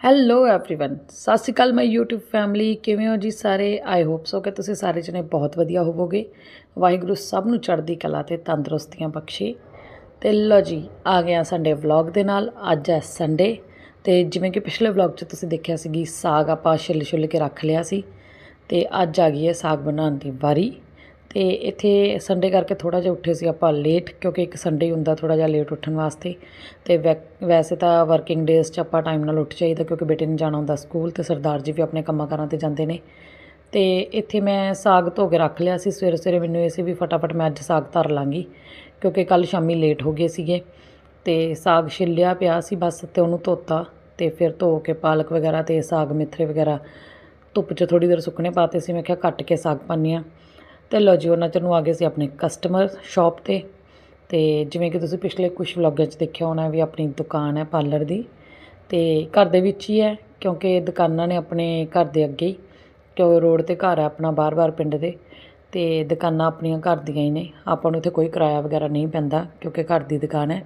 Hello everyone ਸਤਿ ਸ਼੍ਰੀ ਅਕਾਲ ਮਾਈ YouTube family ਕਿਵੇਂ ਹੋ ਜੀ ਸਾਰੇ ਆਈ ਹੋਪ ਸੋ ਕਿ ਤੁਸੀਂ ਸਾਰੇ ਜਣੇ ਬਹੁਤ ਵਧੀਆ ਹੋਵੋਗੇ ਵਾਹਿਗੁਰੂ ਸਭ ਨੂੰ ਚੜ੍ਹਦੀ ਕਲਾ ਤੇ ਤੰਦਰੁਸਤੀਆਂ ਬਖਸ਼ੇ ਤੇ ਲੋ ਜੀ ਆ ਗਿਆ ਸੰਡੇ ਵਲੌਗ ਦੇ ਨਾਲ ਅੱਜ ਹੈ ਸੰਡੇ ਤੇ ਜਿਵੇਂ ਕਿ ਪਿਛਲੇ ਵਲੌਗ 'ਚ ਤੁਸੀਂ ਦੇਖਿਆ ਸੀਗੀ ਸਾਗ ਆਪਾਂ ਛਿੱਲ ਛੁੱਲ ਕੇ ਰੱਖ ਲਿਆ ਸੀ ਤੇ ਅੱਜ ਆ ਗਈ ਹੈ ਸਾਗ ਬਣਾਉਣ ਦੀ ਵਾਰੀ ਤੇ ਇੱਥੇ ਸੰਡੇ ਕਰਕੇ ਥੋੜਾ ਜਿਹਾ ਉੱਠੇ ਸੀ ਆਪਾਂ ਲੇਟ ਕਿਉਂਕਿ ਇੱਕ ਸੰਡੇ ਹੁੰਦਾ ਥੋੜਾ ਜਿਹਾ ਲੇਟ ਉੱਠਣ ਵਾਸਤੇ। ਤੇ ਵੈ- ਵੈਸੇ ਤਾਂ ਵਰਕਿੰਗ ਡੇਜ਼ 'ਚ ਆਪਾਂ ਟਾਈਮ ਨਾਲ ਉੱਠ ਜਾਈਦਾ, ਕਿਉਂਕਿ ਬੇਟੇ ਨੇ ਜਾਣਾ ਹੁੰਦਾ ਸਕੂਲ ਤੇ ਸਰਦਾਰ ਜੀ ਵੀ ਆਪਣੇ ਕੰਮਾਂ ਕਾਰਾਂ ਤੇ ਜਾਂਦੇ ਨੇ। ਤੇ ਇੱਥੇ ਮੈਂ ਸਾਗ ਧੋ ਕੇ ਰੱਖ ਲਿਆ ਸੀ, ਸਵੇਰੇ ਸਵੇਰੇ ਮੈਨੂੰ ਇਹ ਸੀ ਵੀ ਫਟਾਫਟ ਮੈਂ ਅੱਜ ਸਾਗ ਧਰ ਲਾਂਗੀ, ਕਿਉਂਕਿ ਕੱਲ ਸ਼ਾਮੀ ਲੇਟ ਹੋ ਗਏ ਸੀਗੇ। ਤੇ ਸਾਗ ਛਿੱਲਿਆ ਪਿਆ ਸੀ ਬਸ ਤੇ ਉਹਨੂੰ ਧੋਤਾ ਤੇ ਫਿਰ ਧੋ ਕੇ ਪਾਲਕ ਵਗੈਰਾ ਤੇ ਸਾਗ ਮੇਥਰੇ ਵਗੈਰਾ ਧੁੱਪ 'ਚ ਥੋੜੀ ਦੇਰ ਸੁੱਕਣੇ ਪਾਤੇ ਸੀ। ਮੈਂ ਕਿਹਾ ਕੱਟ ਕੇ ਸਾਗ ਪਾਉਂਦੀ ਹਾਂ। ਤੇ ਲਓ ਜੀ, ਉਹਨਾਂ ਚ ਨੂੰ ਆ ਗਏ ਸੀ ਆਪਣੇ ਕਸਟਮਰ ਸ਼ਾਪ ਤੇ ਤੇ ਜਿਵੇਂ ਕਿ ਤੁਸੀਂ ਪਿਛਲੇ ਕੁਝ ਵਲੌਗਾਂ 'ਚ ਦੇਖਿਆ ਹੋਣਾ ਵੀ ਆਪਣੀ ਦੁਕਾਨ ਹੈ ਪਾਰਲਰ ਦੀ, ਤੇ ਘਰ ਦੇ ਵਿੱਚ ਹੀ ਹੈ, ਕਿਉਂਕਿ ਦੁਕਾਨਾਂ ਨੇ ਆਪਣੇ ਘਰ ਦੇ ਅੱਗੇ ਹੀ ਕਿਉਂ ਰੋਡ ਤੇ ਘਰ ਹੈ ਆਪਣਾ ਬਾਰ-ਬਾਰ ਪਿੰਡ ਦੇ, ਤੇ ਦੁਕਾਨਾਂ ਆਪਣੀਆਂ ਘਰ ਦੀਆਂ ਹੀ ਨੇ, ਆਪਾਂ ਨੂੰ ਇੱਥੇ ਕੋਈ ਕਿਰਾਇਆ ਵਗੈਰਾ ਨਹੀਂ ਪੈਂਦਾ, ਕਿਉਂਕਿ ਘਰ ਦੀ ਦੁਕਾਨ ਹੈ,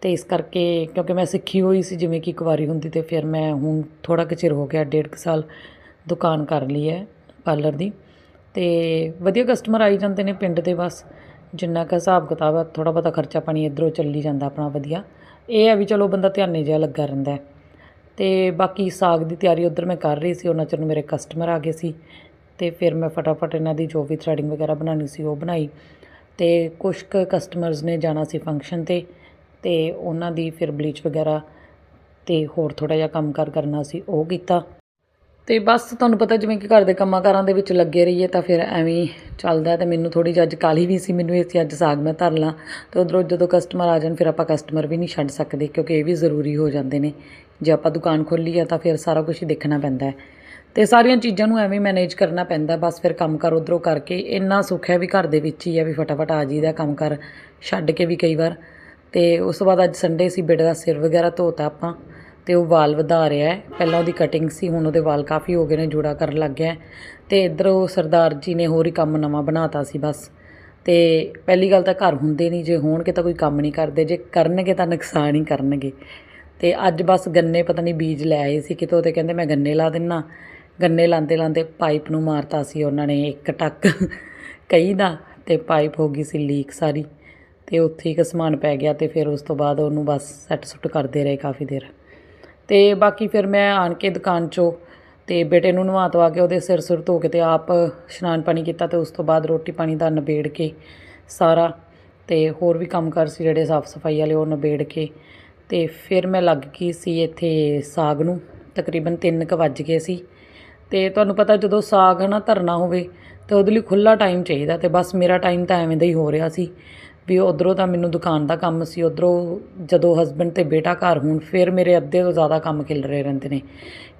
ਤੇ ਇਸ ਕਰਕੇ ਕਿਉਂਕਿ ਮੈਂ ਸਿੱਖੀ ਹੋਈ ਸੀ ਜਿਵੇਂ ਕਿ ਇੱਕ ਵਾਰੀ ਹੁੰਦੀ ਤੇ ਫਿਰ ਮੈਂ ਹੁਣ ਥੋੜਾ ਕੁ ਚਿਰ ਹੋ ਗਿਆ, ਡੇਢ ਕੁ ਸਾਲ ਦੁਕਾਨ ਕਰ ਲਈ ਹੈ ਪਾਰਲਰ ਦੀ ਅਤੇ ਵਧੀਆ ਕਸਟਮਰ ਆਈ ਜਾਂਦੇ ਨੇ ਪਿੰਡ ਦੇ ਬਸ। ਜਿੰਨਾ ਕੁ ਹਿਸਾਬ ਕਿਤਾਬ ਹੈ ਥੋੜਾ ਬਹੁਤਾ ਖਰਚਾ ਪਾਣੀ ਇੱਧਰੋਂ ਚੱਲੀ ਜਾਂਦਾ ਆਪਣਾ ਵਧੀਆ। ਇਹ ਆ ਵੀ ਚਲੋ ਬੰਦਾ ਧਿਆਨੇ ਜਿਹਾ ਲੱਗਾ ਰਹਿੰਦਾ ਅਤੇ ਬਾਕੀ ਸਾਗ ਦੀ ਤਿਆਰੀ ਉੱਧਰ ਮੈਂ ਕਰ ਰਹੀ ਸੀ, ਉਹਨਾਂ ਚਿਰ ਨੂੰ ਮੇਰੇ ਕਸਟਮਰ ਆ ਗਏ ਸੀ। ਅਤੇ ਫਿਰ ਮੈਂ ਫਟਾਫਟ ਇਹਨਾਂ ਦੀ ਜੋ ਵੀ ਥਰੈਡਿੰਗ ਵਗੈਰਾ ਬਣਾਉਣੀ ਸੀ, ਉਹ ਬਣਾਈ। ਅਤੇ ਕੁਛ ਕੁ ਕਸਟਮਰਸ ਨੇ ਜਾਣਾ ਸੀ ਫੰਕਸ਼ਨ ਤੇ ਅਤੇ ਉਹਨਾਂ ਦੀ ਫਿਰ ਬਲੀਚ ਵਗੈਰਾ ਅਤੇ ਹੋਰ ਥੋੜ੍ਹਾ ਜਿਹਾ ਕੰਮ ਕਾਰ ਕਰਨਾ ਸੀ, ਉਹ ਕੀਤਾ। ਤੇ ਬਸ ਤੁਹਾਨੂੰ ਪਤਾ ਜਿਵੇਂ ਕਿ ਘਰ ਦੇ ਕੰਮਾਂ ਕਾਰਾਂ ਦੇ ਵਿੱਚ ਲੱਗੇ ਰਹੀਏ ਤਾਂ ਫਿਰ ਐਵੇਂ ਹੀ ਚੱਲਦਾ ਤੇ ਮੈਨੂੰ ਥੋੜੀ ਜਿਹੀ ਅੱਜ ਕਾਲੀ ਵੀ ਸੀ, ਮੈਨੂੰ ਇਹ ਸੀ ਅੱਜ ਸਾਗ ਮੈਂ ਧਰ ਲਾਂ ਤੇ ਉਧਰੋਂ ਜਦੋਂ ਕਸਟਮਰ ਆ ਜਾਣ ਫਿਰ ਆਪਾਂ ਕਸਟਮਰ ਵੀ ਨਹੀਂ ਛੱਡ ਸਕਦੇ ਕਿਉਂਕਿ ਇਹ ਵੀ ਜ਼ਰੂਰੀ ਹੋ ਜਾਂਦੇ ਨੇ। ਜੇ ਆਪਾਂ ਦੁਕਾਨ ਖੋਲੀ ਆ ਤਾਂ ਫਿਰ ਸਾਰਾ ਕੁਝ ਹੀ ਦੇਖਣਾ ਪੈਂਦਾ ਹੈ। ਤੇ ਸਾਰੀਆਂ ਚੀਜ਼ਾਂ ਨੂੰ ਐਵੇਂ ਮੈਨੇਜ ਕਰਨਾ ਪੈਂਦਾ, ਬਸ ਫਿਰ ਕੰਮ ਕਰ ਉਧਰੋਂ ਕਰਕੇ ਇੰਨਾ ਸੁੱਖ ਹੈ ਵੀ ਘਰ ਦੇ ਵਿੱਚ ਹੀ ਹੈ ਵੀ ਫਟਾਫਟ ਆ ਜੀਦਾ ਕੰਮ ਕਰ, ਛੱਡ ਕੇ ਵੀ ਕਈ ਵਾਰ। ਤੇ ਉਸ ਤੋਂ ਬਾਅਦ ਅੱਜ ਸੰਡੇ ਸੀ ਬੇਟੇ ਦਾ ਸਿਰ ਵਗੈਰਾ ਧੋਤਾ ਆਪਾਂ। ਤੇ ਉਹ ਵਾਲ ਵਧਾ ਰਿਹਾ ਹੈ। ਪਹਿਲਾਂ ਉਹਦੀ ਕਟਿੰਗ ਸੀ, ਹੁਣ ਉਹਦੇ ਵਾਲ ਕਾਫੀ ਹੋ ਗਏ ਨੇ, ਜੋੜਾ ਕਰਨ ਲੱਗ ਗਿਆ ਹੈ। ਤੇ ਇੱਧਰ ਉਹ ਸਰਦਾਰ ਜੀ ਨੇ ਹੋਰ ਹੀ ਕੰਮ ਨਵਾਂ ਬਣਾਤਾ ਸੀ ਬਸ। ਤੇ ਪਹਿਲੀ ਗੱਲ ਤਾਂ ਘਰ ਹੁੰਦੇ ਨਹੀਂ, ਜੇ ਹੋਣਗੇ ਤਾਂ ਕੋਈ ਕੰਮ ਨਹੀਂ ਕਰਦੇ, ਜੇ ਕਰਨਗੇ ਤਾਂ ਨੁਕਸਾਨ ਹੀ ਕਰਨਗੇ। ਤੇ ਅੱਜ ਬਸ ਗੰਨੇ ਪਤਾ ਨਹੀਂ ਬੀਜ ਲੈ ਆਏ ਸੀ ਕਿਤੋਂ ਤੇ ਕਹਿੰਦੇ ਮੈਂ ਗੰਨੇ ਲਾ ਦਿੰਨਾ। ਗੰਨੇ ਲਾਂਦੇ ਲਾਂਦੇ ਪਾਈਪ ਨੂੰ ਮਾਰਤਾ ਸੀ ਉਹਨਾਂ ਨੇ ਇੱਕ ਟੱਕ। ਕਈ ਦਾ ਤੇ ਪਾਈਪ ਹੋ ਗਈ ਸੀ ਲੀਕ ਸਾਰੀ। ਤੇ ਉੱਥੇ ਹੀ ਸਮਾਨ ਪੈ ਗਿਆ ਤੇ ਫਿਰ ਉਸ ਤੋਂ ਬਾਅਦ ਉਹਨੂੰ ਬਸ ਸੈੱਟ ਸੁੱਟ ਕਰਦੇ ਰਹੇ ਕਾਫੀ ਦੇਰ। ਅਤੇ ਬਾਕੀ ਫਿਰ ਮੈਂ ਆਣ ਕੇ ਦੁਕਾਨ 'ਚੋਂ ਅਤੇ ਬੇਟੇ ਨੂੰ ਨਵਾ ਧਵਾ ਕੇ ਉਹਦੇ ਸਿਰ ਸੁਰ ਧੋ ਕੇ ਅਤੇ ਆਪ ਇਸ਼ਨਾਨ ਪਾਣੀ ਕੀਤਾ ਅਤੇ ਉਸ ਤੋਂ ਬਾਅਦ ਰੋਟੀ ਪਾਣੀ ਦਾ ਨਿਬੇੜ ਕੇ ਸਾਰਾ ਅਤੇ ਹੋਰ ਵੀ ਕੰਮ ਕਾਰ ਸੀ ਜਿਹੜੇ ਸਾਫ਼ ਸਫ਼ਾਈ ਵਾਲੇ ਉਹ ਨਿਬੇੜ ਕੇ ਅਤੇ ਫਿਰ ਮੈਂ ਲੱਗ ਗਈ ਸੀ ਇੱਥੇ ਸਾਗ ਨੂੰ, ਤਕਰੀਬਨ ਤਿੰਨ ਕੁ ਵੱਜ ਗਏ ਸੀ। ਅਤੇ ਤੁਹਾਨੂੰ ਪਤਾ ਜਦੋਂ ਸਾਗ ਹੈ ਨਾ ਧਰਨਾ ਹੋਵੇ ਤਾਂ ਉਹਦੇ ਲਈ ਖੁੱਲ੍ਹਾ ਟਾਈਮ ਚਾਹੀਦਾ ਅਤੇ ਬਸ ਮੇਰਾ ਟਾਈਮ ਤਾਂ ਐਵੇਂ ਦਾ ਹੀ ਹੋ ਰਿਹਾ ਸੀ। ਵੀ ਉਧਰੋਂ ਤਾਂ ਮੈਨੂੰ ਦੁਕਾਨ ਦਾ ਕੰਮ ਸੀ, ਉਧਰੋਂ ਜਦੋਂ ਹਸਬੰਡ ਤੇ ਬੇਟਾ ਘਰ ਹੋਣ, ਫਿਰ ਮੇਰੇ ਅੱਧੇ ਤੋਂ ਜ਼ਿਆਦਾ ਕੰਮ ਖਿਲ ਰਹੇ ਰਹਿੰਦੇ ਨੇ।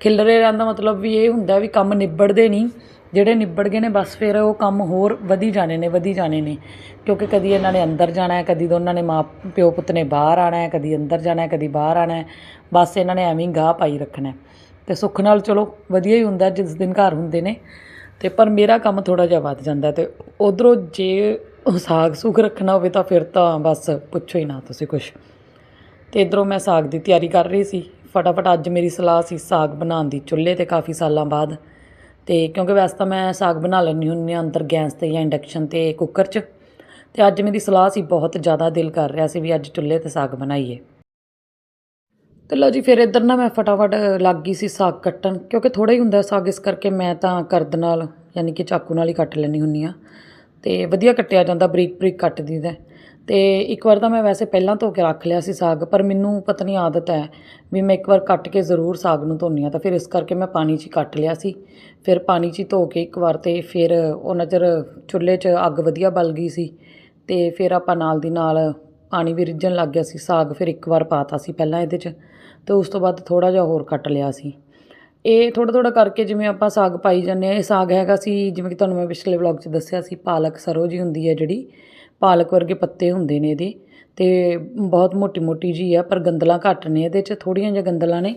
ਖਿਲ ਰਹੇ ਰਹਿਣ ਦਾ ਮਤਲਬ ਵੀ ਇਹ ਹੁੰਦਾ ਵੀ ਕੰਮ ਨਿਬੜਦੇ ਨਹੀਂ, ਜਿਹੜੇ ਨਿਬੜ ਗਏ ਨੇ ਬਸ ਫਿਰ ਉਹ ਕੰਮ ਹੋਰ ਵਧੀ ਜਾਣੇ ਨੇ, ਵਧੀ ਜਾਣੇ ਨੇ। ਕਿਉਂਕਿ ਕਦੀ ਇਹਨਾਂ ਨੇ ਅੰਦਰ ਜਾਣਾ ਹੈ, ਕਦੀ ਦੋਨਾਂ ਨੇ ਮਾਂ, ਪਿਓ ਪੁੱਤ ਨੇ ਬਾਹਰ ਆਣਾ ਹੈ, ਕਦੀ ਅੰਦਰ ਜਾਣਾ ਹੈ, ਕਦੀ ਬਾਹਰ ਆਣਾ ਹੈ, ਬਸ ਇਹਨਾਂ ਨੇ ਐਵੇਂ ਗਾਹ ਪਾਈ ਰੱਖਣਾ ਹੈ। ਤੇ ਸੁੱਖ ਨਾਲ ਚਲੋ, ਵਧੀਆ ਹੀ ਹੁੰਦਾ ਜਿਸ ਦਿਨ ਘਰ ਹੁੰਦੇ ਨੇ। ਤੇ ਪਰ ਮੇਰਾ ਕੰਮ ਥੋੜਾ ਜਿਹਾ ਵੱਧ ਜਾਂਦਾ ਤੇ ਉਧਰੋਂ ਜੇ ਉਹ ਸਾਗ ਸੁਗ ਰੱਖਣਾ ਹੋਵੇ ਤਾਂ ਫਿਰ ਤਾਂ ਬਸ ਪੁੱਛੋ ਹੀ ਨਾ ਤੁਸੀਂ ਕੁਛ। ਤੇ ਇਧਰੋਂ ਮੈਂ ਸਾਗ ਦੀ ਤਿਆਰੀ ਕਰ ਰਹੀ ਸੀ। ਫਟਾਫਟ ਅੱਜ ਮੇਰੀ ਸਲਾਹ ਸੀ ਸਾਗ ਬਣਾਉਣ ਦੀ। ਚੁੱਲ੍ਹੇ ਤੇ ਕਾਫੀ ਸਾਲਾਂ ਬਾਅਦ। ਤੇ ਕਿਉਂਕਿ ਵੈਸੇ ਤਾਂ ਮੈਂ ਸਾਗ ਬਣਾ ਲੈਂਦੀ ਹੁੰਦੀ ਹਾਂ ਅੰਦਰ ਗੈਸ ਤੇ ਜਾਂ ਇੰਡਕਸ਼ਨ ਤੇ ਕੁੱਕਰ 'ਚ। ਤੇ ਅੱਜ ਮੇਰੀ ਸਲਾਹ ਸੀ ਬਹੁਤ ਜ਼ਿਆਦਾ ਦਿਲ ਕਰ ਰਿਹਾ ਸੀ ਵੀ ਅੱਜ ਚੁੱਲ੍ਹੇ ਤੇ ਸਾਗ ਬਣਾਈਏ। ਤੇ ਲਓ ਜੀ, ਫਿਰ ਇੱਧਰ ਨਾ ਮੈਂ ਫਟਾਫਟ ਲੱਗ ਗਈ ਸੀ ਸਾਗ ਕੱਟਣ। ਕਿਉਂਕਿ ਥੋੜਾ ਹੀ ਹੁੰਦਾ ਸਾਗ, ਇਸ ਕਰਕੇ ਮੈਂ ਤਾਂ ਕਰਦ ਨਾਲ, ਯਾਨੀ ਕਿ ਚਾਕੂ ਨਾਲ ਹੀ ਕੱਟ ਲੈਣੀ ਹੁੰਨੀ ਆ ਤੇ ਵਧੀਆ ਕੱਟਿਆ ਜਾਂਦਾ, ਬਰੀਕ ਬਰੀਕ ਕੱਟ ਦੀਦਾ। ਤੇ ਇੱਕ ਵਾਰ ਤਾਂ ਮੈਂ ਵੈਸੇ ਪਹਿਲਾਂ ਧੋ ਕੇ ਰੱਖ ਲਿਆ ਸੀ ਸਾਗ, ਪਰ ਮੈਨੂੰ ਪਤਾ ਨਹੀਂ ਆਦਤ ਹੈ ਵੀ ਮੈਂ ਇੱਕ ਵਾਰ ਕੱਟ ਕੇ ਜ਼ਰੂਰ ਸਾਗ ਨੂੰ ਧੋਨੀ ਆ, ਤਾਂ ਫਿਰ ਇਸ ਕਰਕੇ ਮੈਂ ਪਾਣੀ 'ਚ ਹੀ ਕੱਟ ਲਿਆ ਸੀ। ਫਿਰ ਪਾਣੀ 'ਚ ਹੀ ਧੋ ਕੇ ਇੱਕ ਵਾਰ ਤੇ ਫਿਰ ਉਹਨਾਂ ਚਿਰ ਚੁੱਲ੍ਹੇ 'ਚ ਅੱਗ ਵਧੀਆ ਬਲ ਗਈ ਸੀ, ਤੇ ਫਿਰ ਆਪਾਂ ਨਾਲ ਦੀ ਨਾਲ ਪਾਣੀ ਵੀ ਰਿੱਝਣ ਲੱਗ ਗਿਆ ਸੀ, ਸਾਗ ਫਿਰ ਇੱਕ ਵਾਰ ਪਾਤਾ ਸੀ ਪਹਿਲਾਂ ਇਹਦੇ 'ਚ, ਤੇ ਉਸ ਤੋਂ ਬਾਅਦ ਥੋੜਾ ਜਿਹਾ ਹੋਰ ਕੱਟ ਲਿਆ ਸੀ। ਇਹ ਥੋੜਾ ਥੋੜਾ ਕਰਕੇ ਜਿਵੇਂ ਆਪਾਂ ਸਾਗ ਪਾਈ ਜਾਂਦੇ ਆ ਇਹ ਸਾਗ ਹੈਗਾ ਸੀ, ਜਿਵੇਂ ਕਿ ਤੁਹਾਨੂੰ ਮੈਂ ਪਿਛਲੇ ਵਲੌਗ 'ਚ ਦੱਸਿਆ ਸੀ, ਪਾਲਕ ਸਰੋਂ ਜੀ ਹੁੰਦੀ ਹੈ ਜਿਹੜੀ, ਪਾਲਕ ਵਰਗੇ ਪੱਤੇ ਹੁੰਦੇ ਨੇ ਇਹਦੇ, ਤੇ ਬਹੁਤ ਮੋਟੀ ਮੋਟੀ ਜੀ ਆ, ਪਰ ਗੰਦਲਾਂ ਘੱਟ ਨੇ ਇਹਦੇ 'ਚ ਥੋੜੀਆਂ ਜਿਹੀਆਂ ਗੰਦਲਾਂ ਨੇ,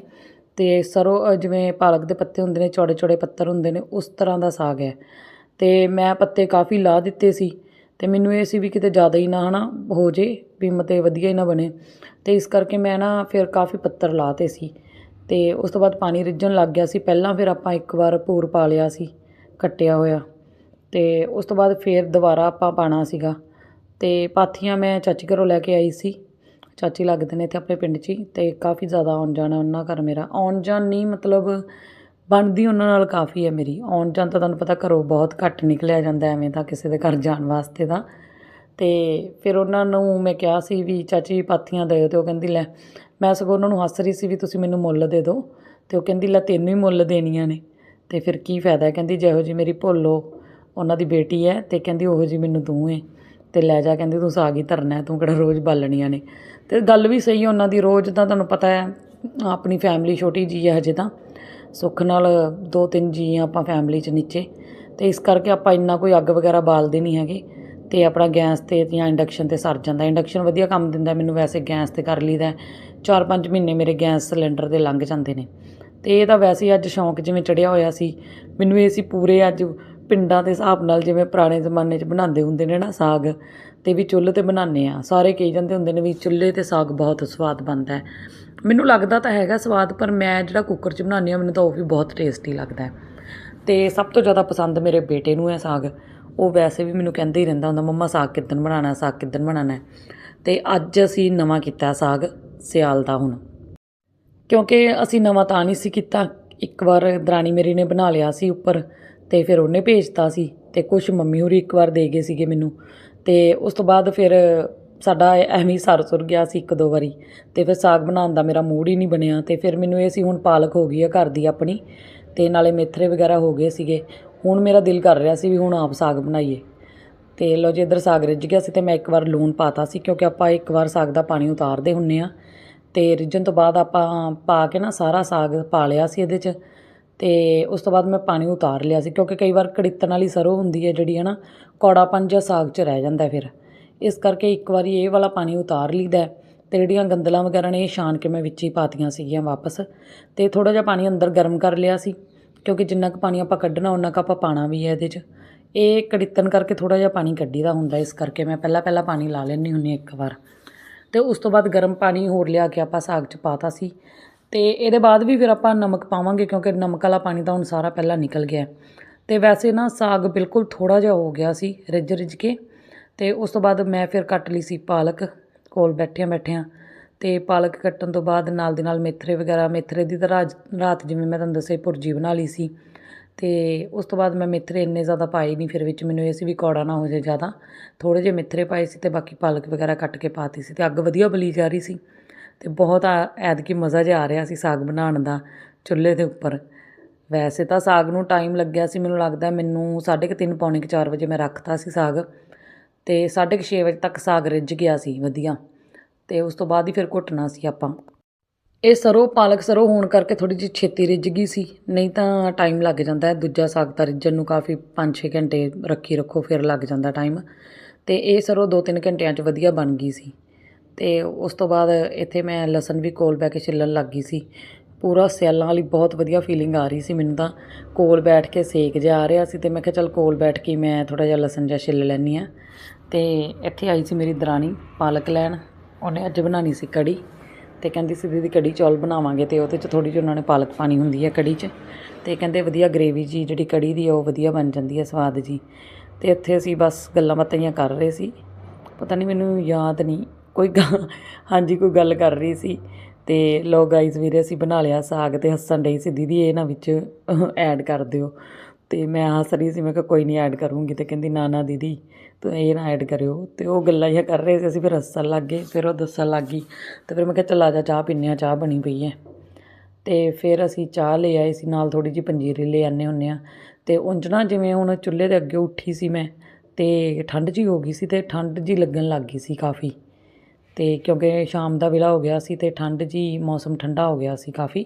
ਤੇ ਸਰੋਂ ਜਿਵੇਂ ਪਾਲਕ ਦੇ ਪੱਤੇ ਹੁੰਦੇ ਨੇ ਚੌੜੇ ਚੌੜੇ ਪੱਤਰ ਹੁੰਦੇ ਨੇ, ਉਸ ਤਰ੍ਹਾਂ ਦਾ ਸਾਗ ਹੈ। ਤੇ ਮੈਂ ਪੱਤੇ ਕਾਫੀ ਲਾ ਦਿੱਤੇ ਸੀ, ਤੇ ਮੈਨੂੰ ਇਹ ਸੀ ਵੀ ਕਿਤੇ ਜ਼ਿਆਦਾ ਹੀ ਨਾ, ਹਨਾ, ਹੋ ਜੇ, ਵੀ ਮਤੇ ਵਧੀਆ ਹੀ ਨਾ ਬਣੇ, ਤੇ ਇਸ ਕਰਕੇ ਮੈਂ ਨਾ ਫਿਰ ਕਾਫੀ ਪੱਤਰ ਲਾਤੇ ਸੀ। ਅਤੇ ਉਸ ਤੋਂ ਬਾਅਦ ਪਾਣੀ ਰਿੱਝਣ ਲੱਗ ਗਿਆ ਸੀ। ਪਹਿਲਾਂ ਫਿਰ ਆਪਾਂ ਇੱਕ ਵਾਰ ਪੂਰ ਪਾ ਲਿਆ ਸੀ, ਕੱਟਿਆ ਹੋਇਆ। ਅਤੇ ਉਸ ਤੋਂ ਬਾਅਦ ਫਿਰ ਦੁਬਾਰਾ ਆਪਾਂ ਪਾਉਣਾ ਸੀਗਾ। ਅਤੇ ਪਾਥੀਆਂ ਮੈਂ ਚਾਚੀ ਘਰੋਂ ਲੈ ਕੇ ਆਈ ਸੀ। ਚਾਚੀ ਲੱਗਦੇ ਨੇ ਇੱਥੇ ਆਪਣੇ ਪਿੰਡ 'ਚ ਹੀ ਅਤੇ ਕਾਫੀ ਜ਼ਿਆਦਾ ਆਉਣ ਜਾਣ ਉਹਨਾਂ ਘਰ ਮੇਰਾ। ਆਉਣ ਜਾਣ ਨਹੀਂ ਮਤਲਬ ਬਣਦੀ ਉਹਨਾਂ ਨਾਲ ਕਾਫੀ ਹੈ ਮੇਰੀ। ਆਉਣ ਜਾਣ ਤਾਂ ਤੁਹਾਨੂੰ ਪਤਾ ਘਰੋਂ ਬਹੁਤ ਘੱਟ ਨਿਕਲਿਆ ਜਾਂਦਾ ਐਵੇਂ ਤਾਂ ਕਿਸੇ ਦੇ ਘਰ ਜਾਣ ਵਾਸਤੇ ਤਾਂ ਅਤੇ ਫਿਰ ਉਹਨਾਂ ਨੂੰ ਮੈਂ ਕਿਹਾ ਸੀ ਵੀ ਚਾਚੀ ਪਾਥੀਆਂ ਦਿਓ ਅਤੇ ਉਹ ਕਹਿੰਦੀ ਲੈ ਮੈਂ ਸਗੋਂ ਉਹਨਾਂ ਨੂੰ ਹੱਸ ਰਹੀ ਸੀ ਵੀ ਤੁਸੀਂ ਮੈਨੂੰ ਮੁੱਲ ਦੇ ਦਿਓ ਅਤੇ ਉਹ ਕਹਿੰਦੀ, ਲੈ ਤੈਨੂੰ ਹੀ ਮੁੱਲ ਦੇਣੀਆਂ ਨੇ। ਅਤੇ ਫਿਰ ਕੀ ਫਾਇਦਾ? ਕਹਿੰਦੀ, ਜਿਹੋ ਜੀ ਮੇਰੀ ਭੋਲੋ ਉਹਨਾਂ ਦੀ ਬੇਟੀ ਹੈ ਅਤੇ ਕਹਿੰਦੀ, ਉਹੋ ਜੀ ਮੈਨੂੰ ਤੂੰ ਏ ਤੇ ਲੈ ਜਾ, ਕਹਿੰਦੀ, ਤੂੰ ਸਾਗ ਹੀ ਧਰਨਾ ਤੂੰ ਕਿਹੜਾ ਰੋਜ਼ ਬਾਲਣੀਆਂ ਨੇ। ਤੇ ਗੱਲ ਵੀ ਸਹੀ ਉਹਨਾਂ ਦੀ ਰੋਜ਼ ਤਾਂ ਤੁਹਾਨੂੰ ਪਤਾ ਹੈ ਆਪਣੀ ਫੈਮਿਲੀ ਛੋਟੀ ਜੀ ਹੈ ਹਜੇ ਤਾਂ। ਸੁੱਖ ਨਾਲ ਦੋ ਤਿੰਨ ਜੀ ਆ ਆਪਾਂ ਫੈਮਿਲੀ 'ਚ ਨੀਚੇ। ਤੇ ਇਸ ਕਰਕੇ ਆਪਾਂ ਇੰਨਾ ਕੋਈ ਅੱਗ ਵਗੈਰਾ ਬਾਲਦੇ ਨਹੀਂ ਹੈਗੇ। ਤੇ ਆਪਣਾ ਗੈਸ ਤੇ ਜਾਂ ਇੰਡਕਸ਼ਨ ਤੇ ਸਰ ਜਾਂਦਾ। ਇੰਡਕਸ਼ਨ ਵਧੀਆ ਕੰਮ ਦਿੰਦਾ, ਮੈਨੂੰ ਵੈਸੇ ਗੈਸ ਤੇ ਕਰ ਲਈਦਾ। 4-5 ਮਹੀਨੇ ਮੇਰੇ ਗੈਸ ਸਿਲੰਡਰ ਦੇ ਲੰਘ ਜਾਂਦੇ ਨੇ। ਤੇ ਇਹ ਤਾਂ ਵੈਸੇ ਹੀ ਅੱਜ ਸ਼ੌਂਕ ਜਿਵੇਂ ਚੜਿਆ ਹੋਇਆ ਸੀ। ਮੈਨੂੰ ਇਹ ਸੀ ਪੂਰੇ ਅੱਜ ਪਿੰਡਾਂ ਦੇ ਹਿਸਾਬ ਨਾਲ ਜਿਵੇਂ ਪੁਰਾਣੇ ਜ਼ਮਾਨੇ 'ਚ ਬਣਾਉਂਦੇ ਹੁੰਦੇ ਨੇ ਨਾ ਸਾਗ, ਤੇ ਵੀ ਚੁੱਲ੍ਹੇ ਤੇ ਬਣਾਉਂਦੇ ਆ ਸਾਰੇ ਕਹੀ ਜਾਂਦੇ ਹੁੰਦੇ ਨੇ ਵੀ ਚੁੱਲ੍ਹੇ ਤੇ ਸਾਗ ਬਹੁਤ ਸਵਾਦ ਬਣਦਾ ਹੈ। ਮੈਨੂੰ ਲੱਗਦਾ ਤਾਂ ਹੈਗਾ ਸਵਾਦ, ਪਰ ਮੈਂ ਜਿਹੜਾ ਕੁੱਕਰ 'ਚ ਬਣਾਉਂਦੀ ਹਾਂ, ਮੈਨੂੰ ਤਾਂ ਉਹ ਵੀ ਬਹੁਤ ਟੇਸਟੀ ਲੱਗਦਾ ਹੈ। ਤੇ ਸਭ ਤੋਂ ਜ਼ਿਆਦਾ ਪਸੰਦ ਮੇਰੇ ਬੇਟੇ ਨੂੰ ਹੈ ਸਾਗ। ਉਹ ਵੈਸੇ ਵੀ ਮੈਨੂੰ ਕਹਿੰਦਾ ਹੀ ਰਹਿੰਦਾ ਹੁੰਦਾ, ਮੰਮਾ, ਸਾਗ ਕਿੱਦਣ ਬਣਾਉਣਾ ਸਾਗ ਕਿੱਦਣ ਬਣਾਉਣਾ ਹੈ। ਤੇ ਅੱਜ ਅਸੀਂ ਨਵਾਂ ਕੀਤਾ ਸਾਗ। ਸਿਆਲ ਦਾ ਹੁਣ। ਕਿਉਂਕਿ ਅਸੀਂ ਨਵਾਂ ਤਾਂ ਨਹੀਂ ਸੀ ਕੀਤਾ। ਇੱਕ ਵਾਰ ਦਰਾਣੀ ਮੇਰੀ ਨੇ ਬਣਾ ਲਿਆ ਸੀ ਉੱਪਰ ਤੇ ਫਿਰ ਉਹਨੇ ਭੇਜਤਾ ਸੀ ਤੇ ਕੁਝ ਮੰਮੀ ਹੋਰੀ ਇੱਕ ਵਾਰ ਦੇ ਗਏ ਸੀਗੇ ਮੈਨੂੰ। ਤੇ ਉਸ ਤੋਂ ਬਾਅਦ ਫਿਰ ਸਾਡਾ ਐਵੇਂ ਹੀ ਸਰ ਸੁਰ ਗਿਆ ਸੀ ਇੱਕ ਦੋ ਵਾਰੀ ਤੇ ਫਿਰ ਸਾਗ ਬਣਾਉਣ ਦਾ ਮੇਰਾ ਮੂਡ ਹੀ ਨਹੀਂ ਬਣਿਆ ਤੇ ਫਿਰ ਮੈਨੂੰ ਇਹ ਸੀ ਹੁਣ ਪਾਲਕ ਹੋ ਗਈ ਆ ਘਰ ਦੀ ਆਪਣੀ ਤੇ ਨਾਲੇ ਮੇਥਰੇ ਵਗੈਰਾ ਹੋ ਗਏ ਸੀਗੇ। ਹੁਣ ਮੇਰਾ ਦਿਲ ਕਰ ਰਿਹਾ ਸੀ ਵੀ ਹੁਣ ਆਪ ਸਾਗ ਬਣਾਈਏ। ਤੇ ਲੋ ਜੀ ਇੱਧਰ ਸਾਗ ਰਿੱਝ ਗਿਆ ਸੀ ਤੇ ਮੈਂ ਇੱਕ ਵਾਰ ਲੂਣ ਪਾਤਾ ਸੀ ਕਿਉਂਕਿ ਆਪਾਂ ਇੱਕ ਵਾਰ ਸਾਗ ਦਾ ਪਾਣੀ ਉਤਾਰਦੇ ਹੁੰਨੇ ਆ। ਅਤੇ ਰਿੱਝਣ ਤੋਂ ਬਾਅਦ ਆਪਾਂ ਪਾ ਕੇ ਨਾ ਸਾਰਾ ਸਾਗ ਪਾ ਲਿਆ ਸੀ ਇਹਦੇ 'ਚ ਅਤੇ ਉਸ ਤੋਂ ਬਾਅਦ ਮੈਂ ਪਾਣੀ ਉਤਾਰ ਲਿਆ ਸੀ, ਕਿਉਂਕਿ ਕਈ ਵਾਰ ਕੜਿੱਤਣ ਵਾਲੀ ਸਰ੍ਹੋਂ ਹੁੰਦੀ ਹੈ ਜਿਹੜੀ ਹੈ ਨਾ, ਕੌੜਾਪਨ ਜਿਹਾ ਸਾਗ 'ਚ ਰਹਿ ਜਾਂਦਾ ਫਿਰ। ਇਸ ਕਰਕੇ ਇੱਕ ਵਾਰੀ ਇਹ ਵਾਲਾ ਪਾਣੀ ਉਤਾਰ ਲਈਦਾ ਹੈ, ਤੇ ਜਿਹੜੀਆਂ ਗੰਦਲਾਂ ਵਗੈਰਾ ਨੇ ਇਹ ਛਾਣ ਕੇ ਮੈਂ ਵਿੱਚ ਹੀ ਪਾਤੀਆਂ ਸੀਗੀਆਂ ਵਾਪਸ ਅਤੇ ਥੋੜ੍ਹਾ ਜਿਹਾ ਪਾਣੀ ਅੰਦਰ ਗਰਮ ਕਰ ਲਿਆ ਸੀ, ਕਿਉਂਕਿ ਜਿੰਨਾ ਕੁ ਪਾਣੀ ਆਪਾਂ ਕੱਢਣਾ ਉਨਾ ਕੁ ਆਪਾਂ ਪਾਣਾ ਵੀ ਹੈ ਇਹਦੇ 'ਚ। ਇਹ ਕੜਿੱਤਣ ਕਰਕੇ ਥੋੜ੍ਹਾ ਜਿਹਾ ਪਾਣੀ ਕੱਢੀਦਾ ਹੁੰਦਾ, ਇਸ ਕਰਕੇ ਮੈਂ ਪਹਿਲਾਂ ਪਹਿਲਾਂ ਪਾਣੀ ਲਾ ਲੈਂਦੀ ਹੁੰਦੀ ਇੱਕ ਵਾਰ। ਅਤੇ ਉਸ ਤੋਂ ਬਾਅਦ ਗਰਮ ਪਾਣੀ ਹੋਰ ਲਿਆ ਕੇ ਆਪਾਂ ਸਾਗ 'ਚ ਪਾਤਾ ਸੀ। ਅਤੇ ਇਹਦੇ ਬਾਅਦ ਵੀ ਫਿਰ ਆਪਾਂ ਨਮਕ ਪਾਵਾਂਗੇ ਕਿਉਂਕਿ ਨਮਕ ਵਾਲਾ ਪਾਣੀ ਤਾਂ ਹੁਣ ਸਾਰਾ ਪਹਿਲਾਂ ਨਿਕਲ ਗਿਆ। ਅਤੇ ਵੈਸੇ ਨਾ ਸਾਗ ਬਿਲਕੁਲ ਥੋੜਾ ਜਿਹਾ ਹੋ ਗਿਆ ਸੀ ਰਿੱਝ ਰਿੱਝ ਕੇ। ਅਤੇ ਉਸ ਤੋਂ ਬਾਅਦ ਮੈਂ ਫਿਰ ਕੱਟ ਲਈ ਸੀ ਪਾਲਕ ਕੋਲ ਬੈਠਿਆਂ ਬੈਠਿਆਂ। ਅਤੇ ਪਾਲਕ ਕੱਟਣ ਤੋਂ ਬਾਅਦ ਨਾਲ ਦੇ ਨਾਲ ਮੇਥਰੇ ਵਗੈਰਾ ਮੇਥਰੇ ਦੀ ਤਾਂ ਰਾਜ ਰਾਤ ਜਿਵੇਂ ਮੈਂ ਤੁਹਾਨੂੰ ਦੱਸਿਆ, ਭੁਰਜੀ ਬਣਾ ਲਈ ਸੀ। ਅਤੇ ਉਸ ਤੋਂ ਬਾਅਦ ਮੈਂ ਮੇਥਰੇ ਇੰਨੇ ਜ਼ਿਆਦਾ ਪਾਏ ਨਹੀਂ, ਫਿਰ ਵਿੱਚ ਮੈਨੂੰ ਇਹ ਸੀ ਵੀ ਕੌੜਾ ਨਾ ਹੋ ਜਾਵੇ ਜ਼ਿਆਦਾ। ਥੋੜ੍ਹੇ ਜਿਹੇ ਮੇਥਰੇ ਪਾਏ ਸੀ ਅਤੇ ਬਾਕੀ ਪਾਲਕ ਵਗੈਰਾ ਕੱਟ ਕੇ ਪਾਤੀ ਸੀ ਅਤੇ ਅੱਗ ਵਧੀਆ ਬਲੀ ਜਾ ਰਹੀ ਸੀ। ਅਤੇ ਬਹੁਤ ਆ, ਐਤਕੀ ਮਜ਼ਾ ਜਿਹਾ ਆ ਰਿਹਾ ਸੀ ਸਾਗ ਬਣਾਉਣ ਦਾ ਚੁੱਲ੍ਹੇ ਦੇ ਉੱਪਰ। ਵੈਸੇ ਤਾਂ ਸਾਗ ਨੂੰ ਟਾਈਮ ਲੱਗਿਆ ਸੀ, ਮੈਨੂੰ ਲੱਗਦਾ ਮੈਨੂੰ ਸਾਢੇ ਕੁ ਤਿੰਨ, ਪੌਣੇ ਕੁ ਚਾਰ ਵਜੇ ਮੈਂ ਰੱਖਤਾ ਸੀ ਸਾਗ। ਅਤੇ ਸਾਢੇ ਕੁ ਛੇ ਵਜੇ ਤੱਕ ਸਾਗ ਰਿੱਝ ਗਿਆ ਸੀ, ਵਧੀਆ। ਅਤੇ ਉਸ ਤੋਂ ਬਾਅਦ ਹੀ ਫਿਰ ਘੁੱਟਣਾ ਸੀ ਆਪਾਂ। ਇਹ ਸਰੋਂ, ਪਾਲਕ ਸਰੋਂ ਹੋਣ ਕਰਕੇ ਥੋੜੀ ਜਿਹੀ ਛੇਤੀ ਰਿੱਝ ਗਈ ਸੀ। ਨਹੀਂ ਤਾਂ ਟਾਈਮ ਲੱਗ ਜਾਂਦਾ ਹੈ। ਦੂਜਾ ਸਾਗ ਤਾਂ ਰਿੱਝਣ ਨੂੰ ਕਾਫੀ 5-6 ਘੰਟੇ ਰੱਖੀ ਰੱਖੋ, ਫਿਰ ਲੱਗ ਜਾਂਦਾ ਟਾਈਮ ਤੇ ਇਹ ਸਰੋਂ 2-3 ਘੰਟਿਆਂ 'ਚ ਵਧੀਆ ਬਣ ਗਈ ਸੀ। ਤੇ ਉਸ ਤੋਂ ਬਾਅਦ ਇੱਥੇ ਮੈਂ ਲਸਣ ਵੀ ਕੋਲ ਬੈ ਕੇ ਛਿੱਲਣ ਲੱਗ ਗਈ ਸੀ। ਪੂਰਾ ਸਿਆਲਾਂ ਵਾਲੀ ਬਹੁਤ ਵਧੀਆ ਫੀਲਿੰਗ ਆ ਰਹੀ ਸੀ ਮੈਨੂੰ ਤਾਂ। ਕੋਲ ਬੈਠ ਕੇ ਸੇਕ ਜਿਹਾ ਆ ਰਿਹਾ ਸੀ ਤੇ ਮੈਂ ਕਿਹਾ ਚੱਲ ਕੋਲ ਬੈਠ ਕੇ ਮੈਂ ਥੋੜਾ ਜਿਹਾ ਲਸਣ ਜਿਹਾ ਛਿੱਲ ਲੈਂਦੀ ਆ ਤੇ ਇੱਥੇ ਆਈ ਸੀ ਮੇਰੀ ਦਰਾਣੀ ਪਾਲਕ ਲੈਣ। ਉਹਨੇ ਅੱਜ ਬਣਾਉਣੀ ਸੀ ਕੜੀ। ਤੇ ਕਹਿੰਦੀ ਸੀ ਦੀਦੀ ਕੜੀ ਚੌਲ ਬਣਾਵਾਂਗੇ ਤੇ ਉਹਦੇ 'ਚ ਥੋੜੀ ਜਿਹੀ ਉਹਨਾਂ ਨੇ ਪਾਲਕ ਪਾਣੀ ਹੁੰਦੀ ਹੈ ਕੜੀ 'ਚ। ਤੇ ਕਹਿੰਦੇ ਵਧੀਆ ਗ੍ਰੇਵੀ ਜੀ, ਜਿਹੜੀ ਕੜੀ ਦੀ ਆ, ਉਹ ਵਧੀਆ ਬਣ ਜਾਂਦੀ ਹੈ, ਸਵਾਦ ਜੀ। ਤੇ ਇੱਥੇ ਅਸੀਂ ਬਸ ਗੱਲਾਂ ਬਾਤਾਂ ਹੀ ਕਰ ਰਹੇ ਸੀ। ਪਤਾ ਨਹੀਂ ਮੈਨੂੰ ਯਾਦ ਨਹੀਂ, ਕੋਈ ਗ- ਹਾਂਜੀ, ਕੋਈ ਗੱਲ ਕਰ ਰਹੀ ਸੀ। ਤੇ ਲੋ ਗਾਈਜ਼ ਵੀਰੇ, ਅਸੀਂ ਬਣਾ ਲਿਆ ਸਾਗ ਤੇ ਹੱਸਣ ਡਈ ਸੀ ਦੀਦੀ ਇਹ ਨਾ ਵਿੱਚ ਐਡ ਕਰ ਦਿਓ। ਤੇ ਮੈਂ ਹੱਸ ਰਹੀ ਸੀ, ਮੈਂ ਕਿਹਾ ਕੋਈ ਨਹੀਂ ਐਡ ਕਰੂੰਗੀ ਤੇ ਕਹਿੰਦੀ, ਨਾ ਨਾ ਦੀਦੀ ਇਹ ਨਾ ਐਡ ਕਰਿਓ। ਤੇ ਉਹ ਗੱਲਾਂ ਜਿਹੀਆਂ ਕਰ ਰਹੇ ਸੀ, ਅਸੀਂ ਫਿਰ ਹੱਸਣ ਲੱਗ ਗਏ, ਫਿਰ ਉਹ ਦੱਸਣ ਲੱਗ ਗਈ। ਤੇ ਫਿਰ ਮੈਂ ਕਿਹਾ, ਚੱਲ ਆ ਜਾ, ਚਾਹ ਪੀਂਦੇ ਹਾਂ, ਚਾਹ ਬਣੀ ਪਈ ਹੈ। ਤੇ ਫਿਰ ਅਸੀਂ ਚਾਹ ਲੈ ਆਏ ਸੀ, ਨਾਲ ਥੋੜੀ ਜਿਹੀ ਪੰਜੀਰੀ ਲੈ ਆਨੇ ਹੁੰਨੇ ਆ ਤੇ ਉਂਝ ਨਾ ਜਿਵੇਂ ਹੁਣ ਚੁੱਲ੍ਹੇ ਦੇ ਅੱਗੇ ਉੱਠੀ ਸੀ ਮੈਂ, ਤੇ ਠੰਡ ਜੀ ਹੋ ਗਈ ਸੀ ਤੇ ਠੰਡ ਜੀ ਲੱਗਣ ਲੱਗ ਗਈ ਸੀ ਕਾਫੀ। ਤੇ ਕਿਉਂਕਿ ਸ਼ਾਮ ਦਾ ਵੇਲਾ ਹੋ ਗਿਆ ਸੀ ਤੇ ਠੰਡ ਜੀ ਮੌਸਮ ਠੰਡਾ ਹੋ ਗਿਆ ਸੀ ਕਾਫੀ।